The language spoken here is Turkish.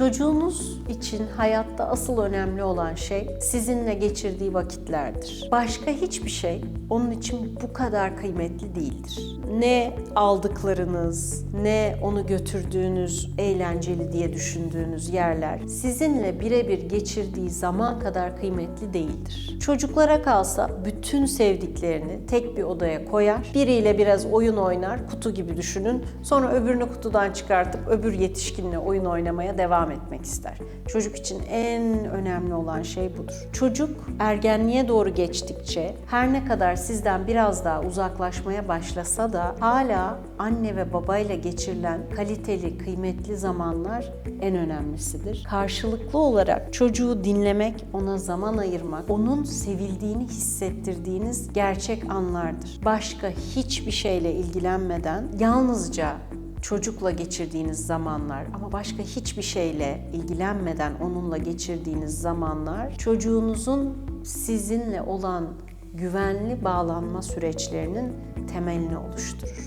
Çocuğunuz için hayatta asıl önemli olan şey sizinle geçirdiği vakitlerdir. Başka hiçbir şey onun için bu kadar kıymetli değildir. Ne aldıklarınız, ne onu götürdüğünüz eğlenceli diye düşündüğünüz yerler sizinle birebir geçirdiği zaman kadar kıymetli değildir. Çocuklara kalsa bütün sevdiklerini tek bir odaya koyar, biriyle biraz oyun oynar, kutu gibi düşünün. Sonra öbürünü kutudan çıkartıp öbür yetişkinle oyun oynamaya devam etmek ister. Çocuk için en önemli olan şey budur. Çocuk ergenliğe doğru geçtikçe her ne kadar sizden biraz daha uzaklaşmaya başlasa da hala anne ve babayla geçirilen kaliteli, kıymetli zamanlar en önemlisidir. Karşılıklı olarak çocuğu dinlemek, ona zaman ayırmak, onun sevildiğini hissettirdiğiniz gerçek anlardır. Başka hiçbir şeyle ilgilenmeden yalnızca çocukla geçirdiğiniz zamanlar ama başka hiçbir şeyle ilgilenmeden onunla geçirdiğiniz zamanlar çocuğunuzun sizinle olan güvenli bağlanma süreçlerinin temelini oluşturur.